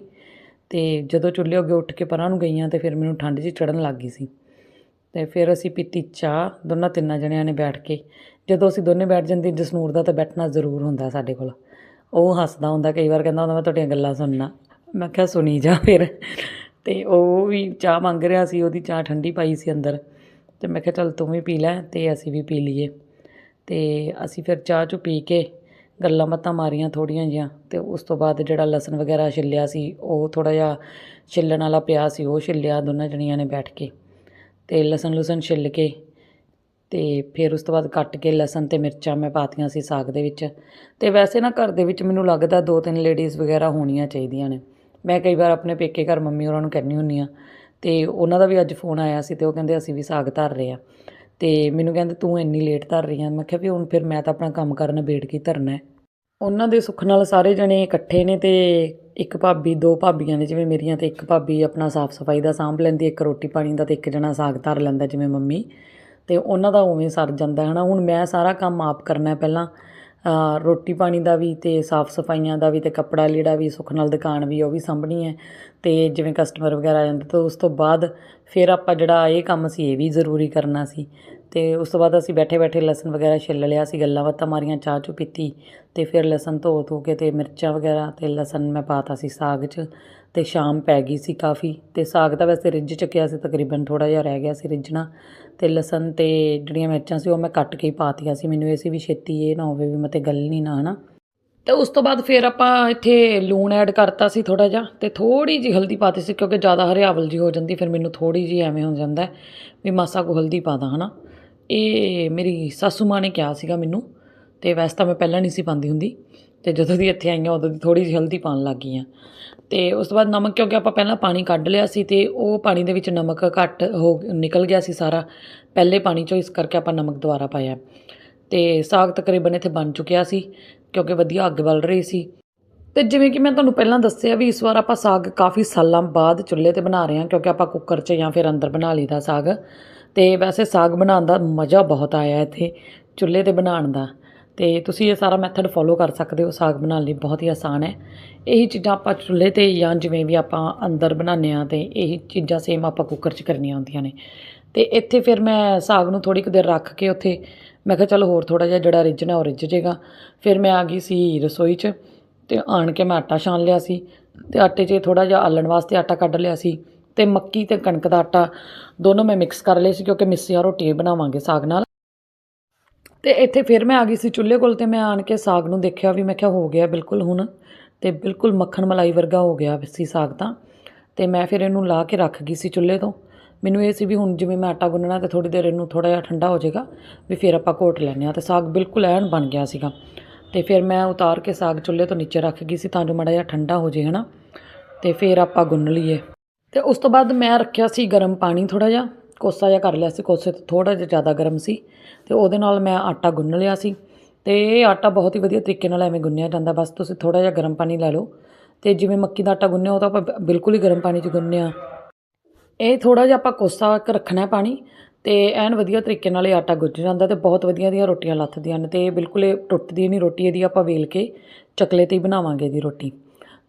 ਤੇ ਜਦੋਂ ਚੁੱਲ੍ਹੇ ਅੱਗੇ ਉੱਠ ਕੇ ਪਰਾਂ ਨੂੰ ਗਈਆਂ ਤੇ ਫਿਰ ਮੈਨੂੰ ਠੰਡ ਜੀ ਚੜਨ ਲੱਗ ਗਈ ਸੀ। ਤੇ ਫਿਰ ਅਸੀਂ ਪੀਤੀ ਚਾਹ, ਦੋਨਾਂ ਤਿੰਨਾਂ ਜਣਿਆਂ ਨੇ ਬੈਠ ਕੇ। ਜਦੋਂ ਅਸੀਂ ਦੋਨੇ ਬੈਠ ਜਾਂਦੇ, ਜਸਨੂਰ ਦਾ ਤਾਂ ਬੈਠਣਾ ਜ਼ਰੂਰ ਹੁੰਦਾ ਸਾਡੇ ਕੋਲ। ਉਹ ਹੱਸਦਾ ਹੁੰਦਾ, ਕਈ ਵਾਰ ਕਹਿੰਦਾ ਹੁੰਦਾ, ਮੈਂ ਤੁਹਾਡੀਆਂ ਗੱਲਾਂ ਸੁਣਨਾ। ਮੈਂ ਕਿਹਾ, ਸੁਣੀ ਜਾ ਫਿਰ। ਤੇ ਉਹ ਵੀ ਚਾਹ ਮੰਗ ਰਿਹਾ ਸੀ, ਉਹਦੀ ਚਾਹ ਠੰਡੀ ਪਾਈ ਸੀ ਅੰਦਰ। ਤੇ ਮੈਂ ਕਿਹਾ, ਚੱਲ ਤੂੰ ਵੀ ਪੀ ਲੈ ਤੇ ਅਸੀਂ ਵੀ ਪੀ ਲਈਏ। ਤੇ ਅਸੀਂ ਫਿਰ ਚਾਹ ਚੁ ਪੀ ਕੇ ਗੱਲਾਂ ਬਾਤਾਂ ਮਾਰੀਆਂ ਥੋੜ੍ਹੀਆਂ ਜਿਹੀਆਂ। ਅਤੇ ਉਸ ਤੋਂ ਬਾਅਦ ਜਿਹੜਾ ਲਸਣ ਵਗੈਰਾ ਛਿੱਲਿਆ ਸੀ, ਉਹ ਥੋੜ੍ਹਾ ਜਿਹਾ ਛਿੱਲਣ ਵਾਲਾ ਪਿਆ ਸੀ, ਉਹ ਛਿੱਲਿਆ ਦੋਨਾਂ ਜਣੀਆਂ ਨੇ ਬੈਠ ਕੇ। ਅਤੇ ਲਸਣ ਲੁਸਣ ਛਿੱਲ ਕੇ ਅਤੇ ਫਿਰ ਉਸ ਤੋਂ ਬਾਅਦ ਕੱਟ ਕੇ ਲਸਣ ਅਤੇ ਮਿਰਚਾਂ ਮੈਂ ਪਾਤੀਆਂ ਸੀ ਸਾਗ ਦੇ ਵਿੱਚ। ਅਤੇ ਵੈਸੇ ਨਾ ਘਰ ਦੇ ਵਿੱਚ ਮੈਨੂੰ ਲੱਗਦਾ ਦੋ ਤਿੰਨ ਲੇਡੀਜ਼ ਵਗੈਰਾ ਹੋਣੀਆਂ ਚਾਹੀਦੀਆਂ ਨੇ। ਮੈਂ ਕਈ ਵਾਰ ਆਪਣੇ ਪੇਕੇ ਘਰ ਮੰਮੀ ਹੋਰਾਂ ਨੂੰ ਕਹਿੰਦੀ ਹੁੰਦੀ ਹਾਂ ਅਤੇ ਉਹਨਾਂ ਦਾ ਵੀ ਅੱਜ ਫੋਨ ਆਇਆ ਸੀ ਅਤੇ ਉਹ ਕਹਿੰਦੇ ਅਸੀਂ ਵੀ ਸਾਗ ਧਰ ਰਹੇ ਆ ਅਤੇ ਮੈਨੂੰ ਕਹਿੰਦੇ ਤੂੰ ਇੰਨੀ ਲੇਟ ਧਰ ਰਹੀ ਆ ਮੈਂ ਕਿਹਾ ਵੀ ਹੁਣ ਫਿਰ ਮੈਂ ਤਾਂ ਆਪਣਾ ਕੰਮ ਕਰਨ ਨਿਬੇੜ ਕੇ ਧਰਨਾ ਉਹਨਾਂ ਦੇ ਸੁੱਖ ਨਾਲ ਸਾਰੇ ਜਣੇ ਇਕੱਠੇ ਨੇ ਅਤੇ ਇੱਕ ਭਾਬੀ, ਦੋ ਭਾਬੀਆਂ ਨੇ, ਜਿਵੇਂ ਮੇਰੀਆਂ ਅਤੇ ਇੱਕ ਭਾਬੀ ਆਪਣਾ ਸਾਫ਼ ਸਫ਼ਾਈ ਦਾ ਸਾਂਭ ਲੈਂਦੀ, ਇੱਕ ਰੋਟੀ ਪਾਣੀ ਦਾ ਅਤੇ ਇੱਕ ਜਣਾ ਸਾਗ ਧਰ ਲੈਂਦਾ ਜਿਵੇਂ ਮੰਮੀ। ਅਤੇ ਉਹਨਾਂ ਦਾ ਉਵੇਂ ਸਰ ਜਾਂਦਾ ਹੈ ਨਾ ਹੁਣ ਮੈਂ ਸਾਰਾ ਕੰਮ ਆਪ ਕਰਨਾ ਪਹਿਲਾਂ। ਰੋਟੀ ਪਾਣੀ ਦਾ ਵੀ ਅਤੇ ਸਾਫ਼ ਸਫਾਈਆਂ ਦਾ ਵੀ ਅਤੇ ਕੱਪੜਾ ਲੀੜਾ ਵੀ, ਸੁੱਖ ਨਾਲ ਦੁਕਾਨ ਵੀ, ਉਹ ਵੀ ਸਾਂਭਣੀ ਹੈ। ਅਤੇ ਜਿਵੇਂ ਕਸਟਮਰ ਵਗੈਰਾ ਆ ਜਾਂਦੇ ਤਾਂ ਉਸ ਤੋਂ ਬਾਅਦ ਫਿਰ ਆਪਾਂ ਜਿਹੜਾ ਇਹ ਕੰਮ ਸੀ, ਇਹ ਵੀ ਜ਼ਰੂਰੀ ਕਰਨਾ ਸੀ। ਅਤੇ ਉਸ ਤੋਂ ਬਾਅਦ ਅਸੀਂ ਬੈਠੇ ਬੈਠੇ ਲਸਣ ਵਗੈਰਾ ਛਿੱਲ ਲਿਆ ਸੀ, ਗੱਲਾਂ ਬਾਤਾਂ ਮਾਰੀਆਂ, ਚਾਹ ਚੁ ਪੀਤੀ। ਅਤੇ ਫਿਰ ਲਸਣ ਧੋ ਧੋ ਕੇ ਅਤੇ ਮਿਰਚਾਂ ਵਗੈਰਾ ਅਤੇ ਲਸਣ ਮੈਂ ਪਾਤਾ ਸੀ ਸਾਗ 'ਚ। ਅਤੇ ਸ਼ਾਮ ਪੈ ਗਈ ਸੀ ਕਾਫੀ ਅਤੇ ਸਾਗ ਤਾਂ ਵੈਸੇ ਰਿੱਝ ਚੁੱਕਿਆ ਸੀ ਤਕਰੀਬਨ ਥੋੜ੍ਹਾ ਜਿਹਾ ਰਹਿ ਗਿਆ ਸੀ ਰਿੱਝਣਾ ਅਤੇ ਲਸਣ ਅਤੇ ਜਿਹੜੀਆਂ ਮਿਰਚਾਂ ਸੀ ਉਹ ਮੈਂ ਕੱਟ ਕੇ ਹੀ ਪਾਤੀਆਂ ਸੀ। ਮੈਨੂੰ ਇਹ ਸੀ ਵੀ ਛੇਤੀ ਇਹ ਨਾ ਹੋਵੇ ਵੀ ਮਤੇ ਗੱਲ ਨਹੀਂ ਨਾ ਹੈ ਨਾ ਅਤੇ ਉਸ ਤੋਂ ਬਾਅਦ ਫਿਰ ਆਪਾਂ ਇੱਥੇ ਲੂਣ ਐਡ ਕਰਤਾ ਸੀ ਥੋੜ੍ਹਾ ਜਿਹਾ ਅਤੇ ਥੋੜ੍ਹੀ ਜਿਹੀ ਹਲਦੀ ਪਾਤੀ ਸੀ ਕਿਉਂਕਿ ਜ਼ਿਆਦਾ ਹਰਿਆਵਲ ਜੀ ਹੋ ਜਾਂਦੀ, ਫਿਰ ਮੈਨੂੰ ਥੋੜ੍ਹੀ ਜਿਹੀ ਐਵੇਂ ਹੋ ਜਾਂਦਾ ਵੀ ਮਾਸਾ ਕੁ ਹਲਦੀ ਪਾ ਦਾਂ ਹੈ ਨਾ ਇਹ ਮੇਰੀ ਸਾਸੂ ਮਾਂ ਨੇ ਕਿਹਾ ਸੀਗਾ ਮੈਨੂੰ ਅਤੇ ਵੈਸੇ ਤਾਂ ਮੈਂ ਪਹਿਲਾਂ ਨਹੀਂ ਸੀ ਪਾਉਂਦੀ ਹੁੰਦੀ। ਅਤੇ ਜਦੋਂ ਦੀ ਇੱਥੇ ਆਈ ਹਾਂ ਉਦੋਂ ਦੀ ਥੋੜ੍ਹੀ ਜਿਹੀ ਹਲਦੀ ਪਾਉਣ ਲੱਗ ਗਈ ਹਾਂ ਅਤੇ ਉਸ ਤੋਂ ਬਾਅਦ ਨਮਕ, ਕਿਉਂਕਿ ਆਪਾਂ ਪਹਿਲਾਂ ਪਾਣੀ ਕੱਢ ਲਿਆ ਸੀ ਅਤੇ ਉਹ ਪਾਣੀ ਦੇ ਵਿੱਚ ਨਮਕ ਘੱਟ ਹੋ ਨਿਕਲ ਗਿਆ ਸੀ ਸਾਰਾ। ਪਹਿਲੇ ਪਾਣੀ 'ਚੋਂ ਇਸ ਕਰਕੇ ਆਪਾਂ ਨਮਕ ਦੁਬਾਰਾ ਪਾਇਆ। ਅਤੇ ਸਾਗ ਤਕਰੀਬਨ ਇੱਥੇ ਬਣ ਚੁੱਕਿਆ ਸੀ, ਕਿਉਂਕਿ ਵਧੀਆ ਅੱਗ ਬਲ ਰਹੀ ਸੀ। ਅਤੇ ਜਿਵੇਂ ਕਿ ਮੈਂ ਤੁਹਾਨੂੰ ਪਹਿਲਾਂ ਦੱਸਿਆ ਵੀ ਇਸ ਵਾਰ ਆਪਾਂ ਸਾਗ ਕਾਫੀ ਸਾਲਾਂ ਬਾਅਦ ਚੁੱਲ੍ਹੇ 'ਤੇ ਬਣਾ ਰਹੇ ਹਾਂ, ਕਿਉਂਕਿ ਆਪਾਂ ਕੁੱਕਰ 'ਚ ਜਾਂ ਫਿਰ ਅੰਦਰ ਬਣਾ ਲਈਦਾ ਸਾਗ। ਅਤੇ ਵੈਸੇ ਸਾਗ ਬਣਾਉਣ ਦਾ ਮਜ਼ਾ ਬਹੁਤ ਆਇਆ ਇੱਥੇ ਚੁੱਲ੍ਹੇ 'ਤੇ ਬਣਾਉਣ ਦਾ। ਅਤੇ ਤੁਸੀਂ ਇਹ ਸਾਰਾ ਮੈਥਡ ਫੋਲੋ ਕਰ ਸਕਦੇ ਹੋ, ਸਾਗ ਬਣਾਉਣ ਲਈ ਬਹੁਤ ਹੀ ਆਸਾਨ ਹੈ। ਇਹੀ ਚੀਜ਼ਾਂ ਆਪਾਂ ਚੁੱਲ੍ਹੇ 'ਤੇ ਜਾਂ ਜਿਵੇਂ ਵੀ ਆਪਾਂ ਅੰਦਰ ਬਣਾਉਂਦੇ ਹਾਂ ਅਤੇ ਇਹੀ ਚੀਜ਼ਾਂ ਸੇਮ ਆਪਾਂ ਕੁੱਕਰ 'ਚ ਕਰਨੀਆਂ ਹੁੰਦੀਆਂ ਨੇ। ਅਤੇ ਇੱਥੇ ਫਿਰ ਮੈਂ ਸਾਗ ਨੂੰ ਥੋੜ੍ਹੀ ਕੁ ਦੇਰ ਰੱਖ ਕੇ ਉੱਥੇ ਮੈਂ ਕਿਹਾ ਚਲੋ ਹੋਰ ਥੋੜ੍ਹਾ ਜਿਹਾ ਜਿਹੜਾ ਰਿੱਝਣਾ ਉਹ ਰਿੱਝ ਜਾਏਗਾ। ਫਿਰ ਮੈਂ ਆ ਗਈ ਸੀ ਰਸੋਈ 'ਚ ਅਤੇ ਆਣ ਕੇ ਮੈਂ ਆਟਾ ਛਾਣ ਲਿਆ ਸੀ ਅਤੇ ਆਟੇ 'ਚ ਥੋੜ੍ਹਾ ਜਿਹਾ ਆਲਣ ਵਾਸਤੇ ਆਟਾ ਕੱਢ ਲਿਆ ਸੀ ਅਤੇ ਮੱਕੀ ਅਤੇ ਕਣਕ ਦਾ ਆਟਾ ਦੋਨੋਂ ਮੈਂ ਮਿਕਸ ਕਰ ਲਏ ਸੀ ਕਿਉਂਕਿ ਮਿੱਸੀਆਂ ਰੋਟੀਆਂ ਬਣਾਵਾਂਗੇ ਸਾਗ ਨਾਲ। ਅਤੇ ਇੱਥੇ ਫਿਰ ਮੈਂ ਆ ਗਈ ਸੀ ਚੁੱਲ੍ਹੇ ਕੋਲ ਅਤੇ ਮੈਂ ਆਣ ਕੇ ਸਾਗ ਨੂੰ ਦੇਖਿਆ ਵੀ ਮੈਂ ਕਿਹਾ ਹੋ ਗਿਆ ਬਿਲਕੁਲ ਹੁਣ ਅਤੇ ਬਿਲਕੁਲ ਮੱਖਣ ਮਲਾਈ ਵਰਗਾ ਹੋ ਗਿਆ ਸੀ ਸਾਗ ਤਾਂ। ਅਤੇ ਮੈਂ ਫਿਰ ਇਹਨੂੰ ਲਾ ਕੇ ਰੱਖ ਗਈ ਸੀ ਚੁੱਲ੍ਹੇ ਤੋਂ। ਮੈਨੂੰ ਇਹ ਸੀ ਵੀ ਹੁਣ ਜਿਵੇਂ ਮੈਂ ਆਟਾ ਗੁੰਨਣਾ ਅਤੇ ਥੋੜ੍ਹੀ ਦੇਰ ਇਹਨੂੰ ਥੋੜ੍ਹਾ ਜਿਹਾ ਠੰਡਾ ਹੋ ਜਾਏਗਾ ਵੀ ਫਿਰ ਆਪਾਂ ਘੋਟ ਲੈਂਦੇ ਹਾਂ ਅਤੇ ਸਾਗ ਬਿਲਕੁਲ ਐਨ ਬਣ ਗਿਆ ਸੀਗਾ। ਅਤੇ ਫਿਰ ਮੈਂ ਉਤਾਰ ਕੇ ਸਾਗ ਚੁੱਲ੍ਹੇ ਤੋਂ ਨੀਚੇ ਰੱਖ ਗਈ ਸੀ ਤਾਂ ਜੋ ਮਾੜਾ ਜਿਹਾ ਠੰਡਾ ਹੋ ਜੇ ਹੈ ਨਾ ਅਤੇ ਫਿਰ ਆਪਾਂ ਗੁੰਨ ਲਈਏ। ਅਤੇ ਉਸ ਤੋਂ ਬਾਅਦ ਮੈਂ ਰੱਖਿਆ ਸੀ ਗਰਮ ਪਾਣੀ ਥੋੜ੍ਹਾ ਜਿਹਾ। ਕੋਸਾ ਜਿਹਾ ਕਰ ਲਿਆ ਸੀ, ਕੋਸੇ ਤੋਂ ਥੋੜ੍ਹਾ ਜਿਹਾ ਜ਼ਿਆਦਾ ਗਰਮ ਸੀ ਅਤੇ ਉਹਦੇ ਨਾਲ ਮੈਂ ਆਟਾ ਗੁੰਨ ਲਿਆ ਸੀ ਅਤੇ ਇਹ ਆਟਾ ਬਹੁਤ ਹੀ ਵਧੀਆ ਤਰੀਕੇ ਨਾਲ ਐਵੇਂ ਗੁੰਨਿਆ ਜਾਂਦਾ, ਬਸ ਤੁਸੀਂ ਥੋੜ੍ਹਾ ਜਿਹਾ ਗਰਮ ਪਾਣੀ ਲੈ ਲਓ ਅਤੇ ਜਿਵੇਂ ਮੱਕੀ ਦਾ ਆਟਾ ਗੁੰਨਿਆ ਉਹ ਤਾਂ ਆਪਾਂ ਬਿਲਕੁਲ ਹੀ ਗਰਮ ਪਾਣੀ 'ਚ ਗੁੰਨਿਆ। ਇਹ ਥੋੜ੍ਹਾ ਜਿਹਾ ਆਪਾਂ ਕੋਸਾ ਕੁ ਰੱਖਣਾ ਪਾਣੀ ਅਤੇ ਐਨ ਵਧੀਆ ਤਰੀਕੇ ਨਾਲ ਇਹ ਆਟਾ ਗੁੱਝ ਜਾਂਦਾ ਅਤੇ ਬਹੁਤ ਵਧੀਆ ਦੀਆਂ ਰੋਟੀਆਂ ਲੱਥਦੀਆਂ ਨੇ ਅਤੇ ਇਹ ਬਿਲਕੁਲ ਇਹ ਟੁੱਟਦੀ ਨਹੀਂ ਰੋਟੀ, ਇਹਦੀ ਆਪਾਂ ਵੇਲ ਕੇ ਚਕਲੇ 'ਤੇ ਹੀ ਬਣਾਵਾਂਗੇ ਇਹਦੀ ਰੋਟੀ।